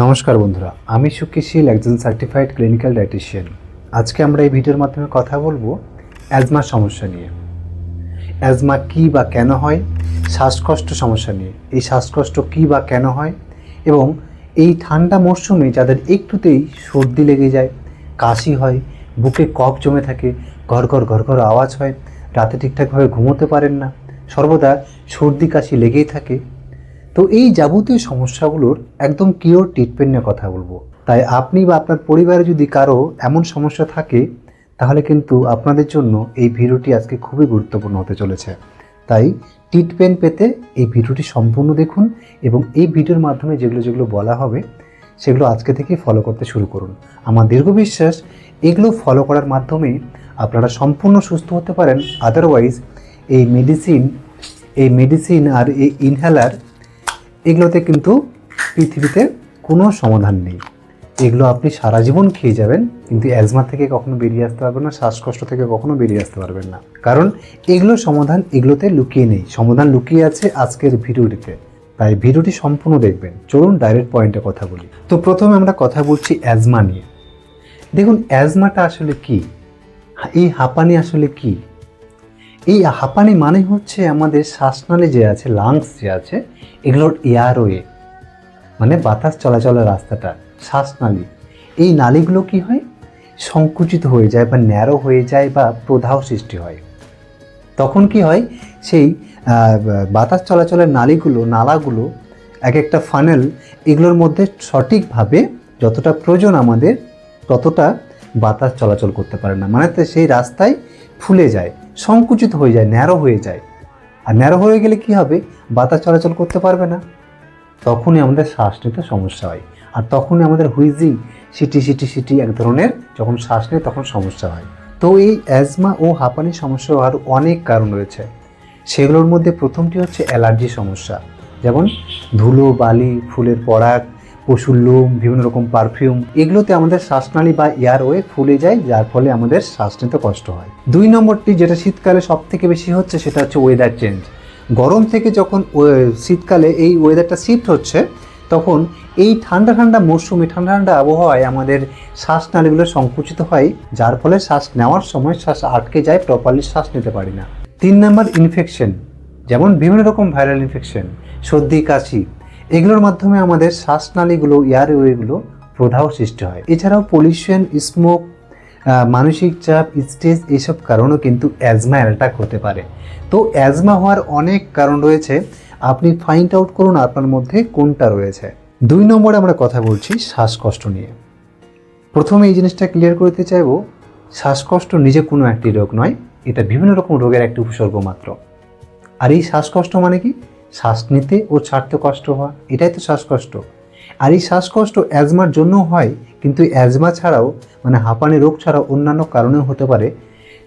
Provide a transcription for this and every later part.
নমস্কার বন্ধুরা, আমি সুখী শীল একজন সার্টিফাইড ক্লিনিক্যাল ডায়েটিশিয়ান আজকে আমরা এই ভিডিওর মাধ্যমে কথা বলব অ্যাজমার সমস্যা নিয়ে। অ্যাজমা কী বা কেন হয়, শ্বাসকষ্ট সমস্যা নিয়ে। এই শ্বাসকষ্ট কী বা কেন হয় এবং এই ঠান্ডা মরশুমে যাদের একটুতেই সর্দি লেগে যায়, কাশি হয়, বুকে কফ জমে থাকে ঘর ঘর ঘর ঘর আওয়াজ হয়, রাতে ঠিকঠাকভাবে ঘুমোতে পারেন না, সর্বদা সর্দি কাশি লেগেই থাকে তো এই যাবতীয় সমস্যাগুলোর একদম কিওর ট্রিটমেন্ট নিয়ে কথা বলব। তাই আপনি বা আপনার পরিবারে যদি কারও এমন সমস্যা থাকে, তাহলে কিন্তু আপনাদের জন্য এই ভিডিওটি আজকে খুবই গুরুত্বপূর্ণ হতে চলেছে। তাই ট্রিটমেন্ট পেতে এই ভিডিওটি সম্পূর্ণ দেখুন এবং এই ভিডিওর মাধ্যমে যেগুলো যেগুলো বলা হবে, সেগুলো আজকে থেকে ফলো করতে শুরু করুন। আমার দীর্ঘ বিশ্বাস, এগুলো ফলো করার মাধ্যমে আপনারা সম্পূর্ণ সুস্থ হতে পারেন। আদারওয়াইজ এই মেডিসিন এই মেডিসিন আর এই ইনহেলার এগুলোতে কিন্তু পৃথিবীতে কোনো সমাধান নেই। এগুলো আপনি সারা জীবন খেয়ে যাবেন, কিন্তু অ্যাজমা থেকে কখনো বেরিয়ে আসতে পারবেন না, শ্বাসকষ্ট থেকে কখনো বেরিয়ে আসতে পারবেন না। কারণ এগুলোর সমাধান এগুলোতে লুকিয়ে নেই, সমাধান লুকিয়ে আছে আজকের ভিডিওটিতে। তাই ভিডিওটি সম্পূর্ণ দেখবেন। চলুন ডাইরেক্ট পয়েন্টে কথা বলি। তো প্রথমে আমরা কথা বলছি অ্যাজমা নিয়ে। দেখুন অ্যাজমাটা আসলে কি? এই হাঁপানি আসলে কি? এই হাঁপানি মানে হচ্ছে আমাদের শ্বাসনালী যে আছে লাংস যে আছে, এগুলোর এয়ারওয়ে মানে বাতাস চলাচলের রাস্তাটা, শ্বাসনালী। এই নালীগুলো কি হয়? সংকুচিত হয়ে যায় বা ন্যারো হয়ে যায় বা প্রদাহ সৃষ্টি হয়। তখন কি হয়? সেই বাতাস চলাচলের নালীগুলো, নালাগুলো, এক একটা ফানেল এগুলোর মধ্যে সঠিকভাবে যতটা প্রয়োজন আমাদের, ততটা বাতাস চলাচল করতে পারে না। মানে সেই রাস্তায় ফুলে যায়। সংকুচিত হয়ে যায় ন্যারো হয়ে যায়। আর ন্যারো হয়ে গেলে কি হবে? বাতাস চলাচল করতে পারবে না। তখনই আমাদের শ্বাস নিতে সমস্যা হয়। আর তখনই আমাদের হুইজিং, সিটি সিটি সিটি এক ধরনের যখন শ্বাস নেয় তখন সমস্যা হয়। তো এই অ্যাজমা ও হাঁপানির সমস্যা হওয়ার অনেক কারণ রয়েছে। সেগুলোর মধ্যে প্রথমটি হচ্ছে অ্যালার্জি সমস্যা। যেমন ধুলো, বালি, ফুলের পরাগ পশুর লোম, বিভিন্ন রকম পারফিউম এগুলোতে আমাদের শ্বাসনালী বা এয়ারওয়ে ফুলে যায়, যার ফলে আমাদের শ্বাস নিতে কষ্ট হয়। দুই নম্বরটি যেটা শীতকালে সব থেকে বেশি হচ্ছে, সেটা হচ্ছে ওয়েদার চেঞ্জ গরম থেকে যখন শীতকালে এই ওয়েদারটা শিফট হচ্ছে, তখন এই ঠান্ডা ঠান্ডা মরশুমে, ঠান্ডা ঠান্ডা আবহাওয়ায় আমাদের শ্বাসনালীগুলো সংকুচিত হয়, যার ফলে শ্বাস নেওয়ার সময় শ্বাস আটকে যায় প্রপারলি শ্বাস নিতে পারি না। তিন নম্বর ইনফেকশন যেমন বিভিন্ন রকম ভাইরাল ইনফেকশন সর্দি, কাশি এগুলোর মাধ্যমে আমাদের শ্বাসনালীগুলো এয়ারওয়েগুলো প্রদাহ সৃষ্টি হয়। এছাড়াও পলিউশন, স্মোক মানসিক চাপ, স্ট্রেস এসব কারণও কিন্তু অ্যাজমা অ্যাটাক হতে পারে। তো অ্যাজমা হওয়ার অনেক কারণ রয়েছে। আপনি ফাইন্ড আউট করুন আপনার মধ্যে কোনটা রয়েছে। দুই নম্বরে আমরা কথা বলছি শ্বাসকষ্ট নিয়ে। প্রথমে এই জিনিসটা ক্লিয়ার করতে চাইব, শ্বাসকষ্ট নিজে কোনো একটি রোগ নয়, এটা বিভিন্ন রকম রোগের একটি উপসর্গ মাত্র। আর এই শ্বাসকষ্ট মানে কি? শ্বাস নিতে ও ছাড়তে কষ্ট হওয়া এটাই তো শ্বাসকষ্ট। আর এই শ্বাসকষ্ট অ্যাজমার জন্য হয়, কিন্তু অ্যাজমা ছাড়াও মানে হাঁপানি রোগ ছাড়াও অন্যান্য কারণেও হতে পারে।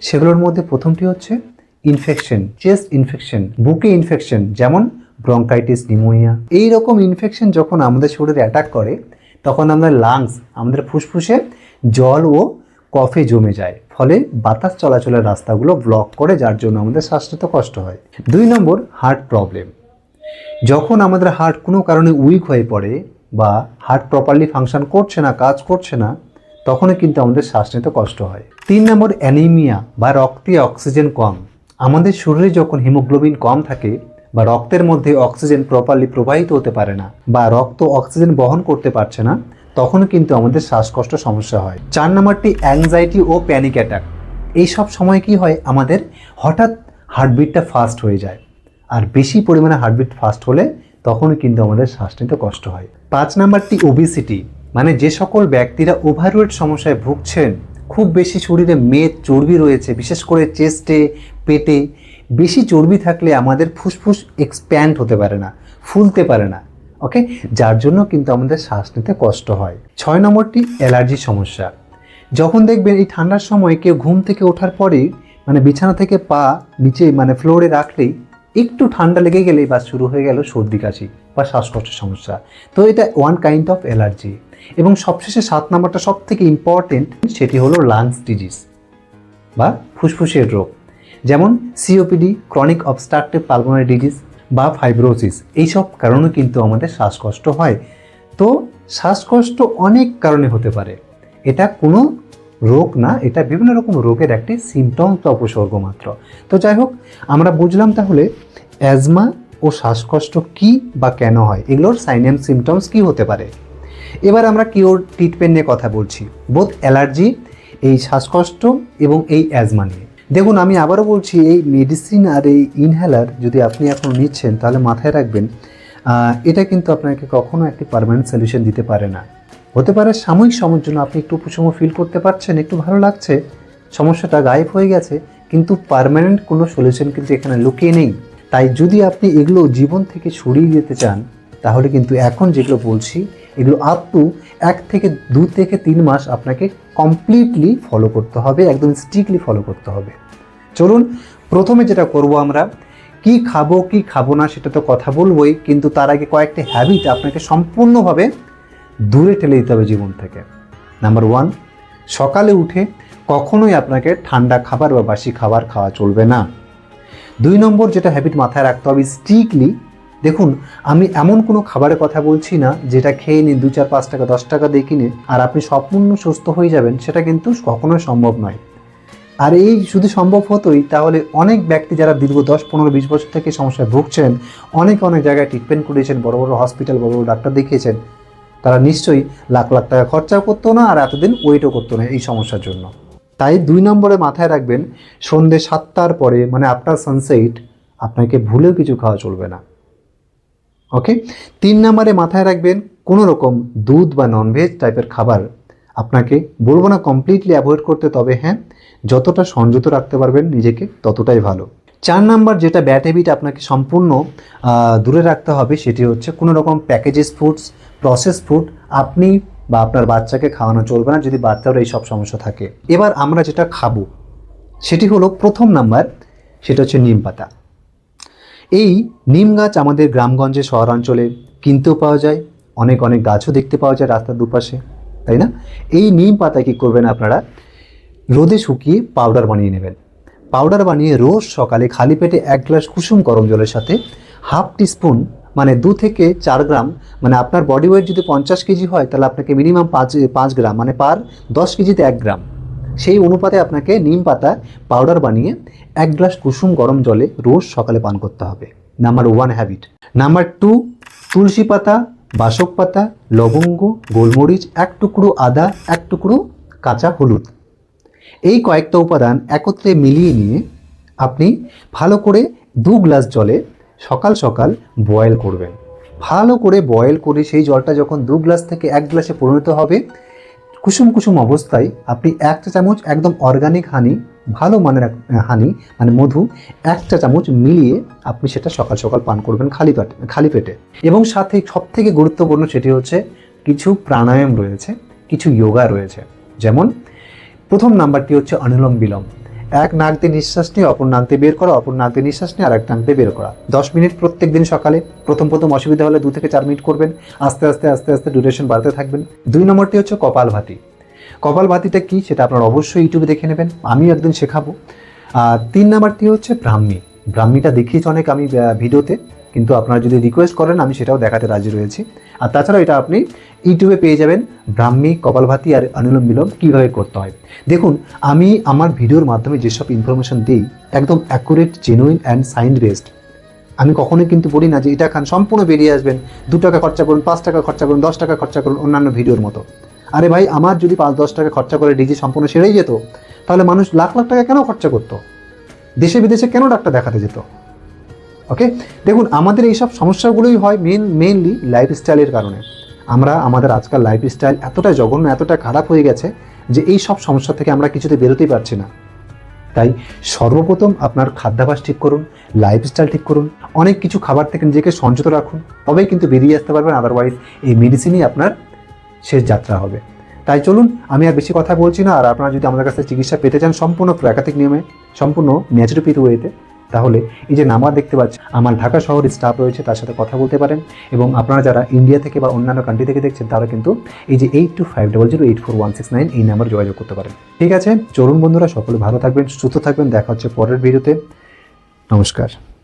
সেগুলোর মধ্যে প্রথমটি হচ্ছে ইনফেকশন চেস্ট ইনফেকশন বুকে ইনফেকশন যেমন ব্রঙ্কাইটিস নিউমোনিয়া এই রকম ইনফেকশন যখন আমাদের শরীরে অ্যাটাক করে, তখন আমাদের লাংস আমাদের ফুসফুসে জল ও কফে জমে যায়। ফলে বাতাস চলাচলের রাস্তাগুলো ব্লক করে, যার জন্য আমাদের শ্বাস কষ্ট হয়। দুই নম্বর হার্ট প্রবলেম যখন আমাদের হার্ট কোনো কারণে উইক হয়ে পড়ে বা হার্ট প্রপারলি ফাংশন করছে না, কাজ করছে না তখনই কিন্তু আমাদের শ্বাস নিতে কষ্ট হয়। তিন নম্বর অ্যানিমিয়া বা রক্তে অক্সিজেন কম। আমাদের শরীরে যখন হিমোগ্লোবিন কম থাকে বা রক্তের মধ্যে অক্সিজেন প্রপারলি প্রবাহিত হতে পারে না বা রক্ত অক্সিজেন বহন করতে পারছে না তখন কিন্তু আমাদের শ্বাসকষ্ট সমস্যা হয়। চার নম্বরটি অ্যাংজাইটি ও প্যানিক অ্যাটাক এই সব সময় কি হয়? আমাদের হঠাৎ হার্টবিটটা ফাস্ট হয়ে যায়। আর বেশি পরিমাণে হার্টবিট ফাস্ট হলে তখনই কিন্তু আমাদের শ্বাস নিতে কষ্ট হয়। পাঁচ নাম্বারটি ওবিসিটি মানে যে সকল ব্যক্তিরা ওভারওয়েট সমস্যায় ভুগছেন, খুব বেশি শরীরে মেদ, চর্বি রয়েছে, বিশেষ করে চেস্টে পেটে, বেশি চর্বি থাকলে আমাদের ফুসফুস এক্সপ্যান্ড হতে পারে না, ফুলতে পারে না ওকে যার জন্য কিন্তু আমাদের শ্বাস নিতে কষ্ট হয়। ছয় নম্বরটি অ্যালার্জি সমস্যা, যখন দেখবেন এই ঠান্ডার সময় কেউ ঘুম থেকে ওঠার পরে মানে বিছানা থেকে পা নিচে মানে ফ্লোরে রাখলেই একটু ঠান্ডা লেগে গেলেই বা শুরু হয়ে গেল সর্দি, কাশি বা শ্বাসকষ্টের সমস্যা। তো এটা ওয়ান কাইন্ড অফ অ্যালার্জি এবং সবশেষে সাত নাম্বারটা সব থেকে ইম্পর্টেন্ট সেটি হলো লাংস ডিজিজ বা ফুসফুসের রোগ। যেমন COPD chronic obstructive pulmonary disease বা ফাইব্রোসিস এইসব কারণে কিন্তু আমাদের শ্বাসকষ্ট হয়। তো শ্বাসকষ্ট অনেক কারণে হতে পারে। এটা কোনো রোগ না, এটা বিভিন্ন রকম রোগের একটি সিমটমস বা উপসর্গ মাত্র। তো যাই হোক, আমরা বুঝলাম তাহলে অ্যাজমা ও শ্বাসকষ্ট কি বা কেন হয়? এগুলোর সাইন অ্যান্ড সিমটমস কি হতে পারে? এবার আমরা কিওর ট্রিটমেন্ট নিয়ে কথা বলছি। বোধ অ্যালার্জি এই শ্বাসকষ্ট এবং এই অ্যাজমা নিয়ে। দেখুন, আমি আবারও বলছি, এই মেডিসিন আর এই ইনহেলার যদি আপনি এখন নিচ্ছেন, তাহলে মাথায় রাখবেন এটা কিন্তু আপনাকে কখনো একটি পারমানেন্ট সলিউশন দিতে পারে না। হতে পারে সাময়িক সময়ের জন্য আপনি একটু উপশম ফিল করতে পারছেন, একটু ভালো লাগছে। সমস্যাটা গায়েব হয়ে গেছে, কিন্তু পার্মানেন্ট কোনো সলিউশন কিন্তু এখানে লুকিয়ে নেই। তাই যদি আপনি এগুলো জীবন থেকে সরিয়ে যেতে চান, তাহলে কিন্তু এখন যেগুলো বলছি, এগুলো আপ টু এক থেকে দু থেকে তিন মাস আপনাকে কমপ্লিটলি ফলো করতে হবে, একদম স্ট্রিক্টলি ফলো করতে হবে। চলুন, প্রথমে যেটা করব আমরা, কি খাব কি খাব না সেটা তো কথা বলবোই, কিন্তু তার আগে কয়েকটি হ্যাবিট আপনাকে সম্পূর্ণভাবে দূরে ঠেলে দিতে হবে জীবন থেকে। নাম্বার ওয়ান সকালে উঠে কখনোই আপনাকে ঠান্ডা খাবার বা বাসি খাবার খাওয়া চলবে না। দুই নম্বর যেটা হ্যাবিট মাথায় রাখতে হবে স্ট্রিক্টলি দেখুন, আমি এমন কোনো খাবারের কথা বলছি না যেটা খেয়ে নিন, দু চার, পাঁচ টাকা, দশ টাকা দিয়ে কিনে, আর আপনি সম্পূর্ণ সুস্থ হয়ে যাবেন, সেটা কিন্তু কখনোই সম্ভব নয়। আর এই শুধু সম্ভব হতোই, তাহলে অনেক ব্যক্তি যারা দীর্ঘ দশ, পনেরো, বিশ বছর থেকে সমস্যায় ভুগছেন, অনেক অনেক জায়গায় ট্রিটমেন্ট করেছেন, বড় বড় হসপিটাল বড় বড় ডাক্তার দেখিয়েছেন তারা নিশ্চয়ই লাখ লাখ টাকা খরচাও করতো না আর এতদিন ওয়েটও করতো না এই সমস্যার জন্য। তাই দুই নম্বরে মাথায় রাখবেন সন্ধ্যে সাতটার পরে মানে আফটার সানসেট আপনাকে ভুলেও কিছু খাওয়া চলবে না। ওকে তিন নম্বরে মাথায় রাখবেন, কোনো রকম দুধ বা ননভেজ টাইপের খাবার আপনাকে বলব না কমপ্লিটলি অ্যাভয়েড করতে, তবে হ্যাঁ যতটা সংযত রাখতে পারবেন নিজেকে, ততটাই ভালো। চার নাম্বার যেটা ব্যাড হ্যাবিট আপনাকে সম্পূর্ণ দূরে রাখতে হবে সেটি হচ্ছে কোনো রকম প্যাকেজেস ফুডস প্রসেস ফুড আপনি বা আপনার বাচ্চাকে খাওয়ানো চলবে না যদি বাচ্চারও এই সব সমস্যা থাকে। এবার আমরা যেটা খাব, সেটি হলো প্রথম নাম্বার, সেটা হচ্ছে নিম পাতা। এই নিম গাছ আমাদের গ্রামগঞ্জে, শহরাঞ্চলে কিনতেও পাওয়া যায়, অনেক অনেক গাছও দেখতে পাওয়া যায় রাস্তার দুপাশে, তাই না? এই নিম পাতা কী করবেন আপনারা? রোদে শুকিয়ে পাউডার বানিয়ে নেবেন। পাউডার বানিয়ে রোজ সকালে খালি পেটে এক গ্লাস কুসুম গরম জলের সাথে হাফ টিস্পুন মানে দু থেকে চার গ্রাম মানে আপনার বডি ওয়েট যদি পঞ্চাশ কেজি হয়, তাহলে আপনাকে মিনিমাম পাঁচ পাঁচ গ্রাম মানে পার দশ কেজিতে এক গ্রাম। সেই অনুপাতে আপনাকে নিম পাতা পাউডার বানিয়ে এক গ্লাস কুসুম গরম জলে রোজ সকালে পান করতে হবে। Number one habit number two তুলসী পাতা, বাসক পাতা, লবঙ্গ, গোলমরিচ, এক টুকরো আদা, এক টুকরো কাঁচা হলুদ। এই কয়েকটা উপাদান একত্রে মিলিয়ে নিয়ে আপনি ভালো করে দু গ্লাস জলে সকাল সকাল বয়েল করবেন। ভালো করে বয়েল করে সেই জলটা যখন দু গ্লাস থেকে এক গ্লাসে পরিণত হবে, কুসুম কুসুম অবস্থায় আপনি এক চা চামচ একদম অর্গানিক হানি ভালো মানের হানি মানে মধু, এক চা চামচ মিলিয়ে আপনি সেটা সকাল সকাল পান করবেন খালি পেটে খালি পেটে। এবং সাথে সব থেকে গুরুত্বপূর্ণ সেটি হচ্ছে কিছু প্রাণায়াম রয়েছে, কিছু যোগা রয়েছে। যেমন প্রথম নাম্বারটি হচ্ছে অনুলোম বিলোম। এক নাক দিয়ে নিঃশ্বাস নিয়ে অপর নাক দিয়ে বের করা, অপর নাক দিয়ে নিঃশ্বাস নিয়ে আর এক নাক দিয়ে বের করা। দশ মিনিট প্রত্যেক দিন সকালে প্রথম প্রথম অসুবিধা হলে দু থেকে চার মিনিট করবেন, আস্তে আস্তে আস্তে আস্তে ডিউরেশন বাড়তে থাকবেন। দুই নম্বরটি হচ্ছে কপাল ভাতি। কপাল ভাতিটা কী সেটা আপনারা অবশ্যই ইউটিউবে দেখে নেবেন, আমিও একদিন শেখাবো। আর তিন নাম্বারটি হচ্ছে ব্রাহ্মী। ব্রাহ্মীটা দেখিয়েছি অনেক আমি ভিডিওতে। কিন্তু আপনারা যদি রিকোয়েস্ট করেন, আমি সেটাও দেখাতে রাজি রয়েছি। আর তাছাড়াও এটা আপনি ইউটিউবে পেয়ে যাবেন ব্রাহ্মী, কপালভাতি আর অনুলোম বিলোম কীভাবে করতে হয়। দেখুন, আমি আমার ভিডিওর মাধ্যমে যেসব ইনফরমেশন দিই, একদম accurate genuine and science based আমি কখনোই কিন্তু বলি না যে এটা খান সম্পূর্ণ বেরিয়ে আসবেন। দু টাকা খরচা করুন, পাঁচ টাকা খরচা করুন, দশ টাকা খরচা করুন, অন্যান্য ভিডিওর মতো। আরে ভাই, আমার যদি পাঁচ দশ টাকা খরচা করে ডিজি সম্পূর্ণ সেরেই যেত, তাহলে মানুষ লাখ লাখ টাকা কেন খরচা করতো? দেশে বিদেশে কেন ডাক্তার দেখাতে যেত? ওকে দেখুন, আমাদের এইসব সমস্যাগুলোই হয় মেন মেনলি লাইফস্টাইলের কারণে। আমরা, আমাদের আজকাল লাইফস্টাইল এতটা জঘন্য এতটা খারাপ হয়ে গেছে যে এই সব সমস্যা থেকে আমরা কিছুতে বেরোতেই পারছি না। তাই সর্বপ্রথম আপনার খাদ্যাভাস ঠিক করুন লাইফস্টাইল ঠিক করুন, অনেক কিছু খাবার থেকে নিজেকে সঞ্চিত রাখুন, তবেই কিন্তু বেরিয়ে আসতে পারবেন আদারওয়াইজ এই মেডিসিনই আপনার শেষ যাত্রা হবে। তাই চলুন, আমি আর বেশি কথা বলছি না, আর আপনারা যদি আমাদের কাছে চিকিৎসা পেতে চান সম্পূর্ণ প্রাকৃতিক নিয়মে, সম্পূর্ণ ন্যাচুরোপ্যাথি ওয়েতে তাহলে এই যে নাম্বার দেখতে পাচ্ছি, আমার ঢাকা শহরের স্টাফ রয়েছে, তার সাথে কথা বলতে পারেন। এবং আপনারা যারা ইন্ডিয়া থেকে বা অন্যান্য কান্ট্রি থেকে দেখছেন, তারা কিন্তু এই যে eight two five double zero eight four one six nine এই নাম্বার যোগাযোগ করতে পারেন। ঠিক আছে? চলুন বন্ধুরা, সকলে ভালো থাকবেন, সুস্থ থাকবেন। দেখা হচ্ছে পরের ভিডিওতে নমস্কার।